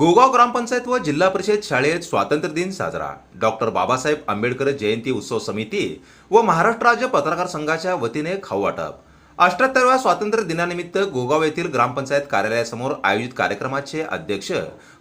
गोगाव ग्रामपंचायत व जिल्हा परिषद शाळेत स्वातंत्र्य दिन साजरा. डॉक्टर बाबासाहेब आंबेडकर जयंती उत्सव समिती व महाराष्ट्र राज्य पत्रकार संघाच्या वतीने खाऊ वाटप. अठ्याहत्तरव्या स्वातंत्र्य दिनानिमित्त गोगाव येथील ग्रामपंचायत कार्यालयासमोर आयोजित कार्यक्रमाचे अध्यक्ष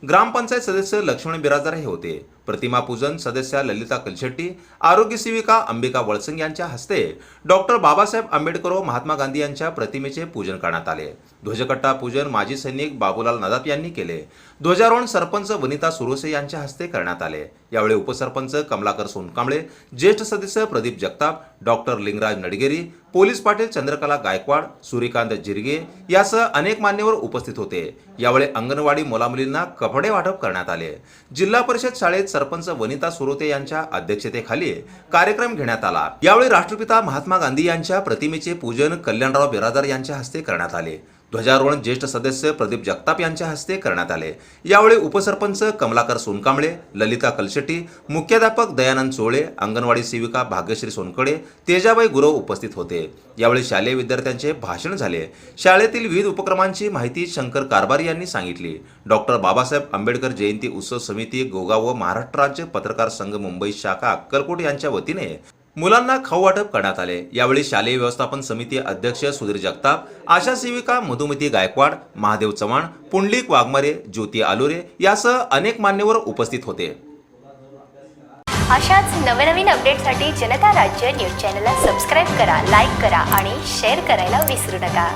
ग्रामपंचायत सदस्य लक्ष्मण बिराजदार हे होते. प्रतिमा पूजन सदस्या ललिता कलशेट्टी आरोग्य सेविका अंबिका वळसंग यांच्या हस्ते डॉक्टर बाबासाहेब आंबेडकर व महात्मा गांधी यांच्या प्रतिमेचे पूजन करण्यात आले. ध्वजकट्टा पूजन माजी सैनिक बाबूलाल नदाप यांनी केले. ध्वजारोहण सरपंच वनिता सुरोसे यांच्या हस्ते करण्यात आले. यावेळी उपसरपंच कमलाकर सोनकांबळे ज्येष्ठ सदस्य प्रदीप जगताप डॉक्टर लिंगराज नडगेरी पोलीस पाटील चंद्रकला गायकवाड सूर्यकांत जिरगे यासह अनेक मान्यवर उपस्थित होते. यावेळी अंगणवाडी मुलामुलींना कपडे वाटप करण्यात आले. जिल्हा परिषद शाळेत सरपंच वनिता सुरोते यांच्या अध्यक्षतेखाली कार्यक्रम घेण्यात आला. यावेळी राष्ट्रपिता महात्मा गांधी यांच्या प्रतिमेचे पूजन कल्याणराव बिरादार यांच्या हस्ते करण्यात आले. ध्वजारोहण ज्येष्ठ सदस्य प्रदीप जगताप यांच्या हस्ते करण्यात आले. यावेळी उपसरपंच कमलाकर सोनकांबळे ललिता कलशेट्टी मुख्याध्यापक दयानंद चोळे अंगणवाडी सेविका भाग्यश्री सोनकडे तेजाबाई गुरव उपस्थित होते. यावेळी शालेय विद्यार्थ्यांचे भाषण झाले. शाळेतील विविध उपक्रमांची माहिती शंकर कारभारी यांनी सांगितली. डॉक्टर बाबासाहेब आंबेडकर जयंती उत्सव समिती गोगाव व महाराष्ट्र राज्य पत्रकार संघ मुंबई शाखा अक्कलकोट यांच्या वतीने मुलांना खाऊ वाटप करण्यात आले. यावेळी शालेय व्यवस्थापन समिती अध्यक्ष सुधीर जगताप आशा सेविका मधुमती गायकवाड महादेव चव्हाण पुंडलिक वाघमारे ज्योती आलोरे यासह अनेक मान्यवर उपस्थित होते. अशाच नवनवीन अपडेटसाठी जनता राज्य न्यूज चॅनलला सबस्क्राईब करा लाईक करा आणि शेअर करायला विसरू नका.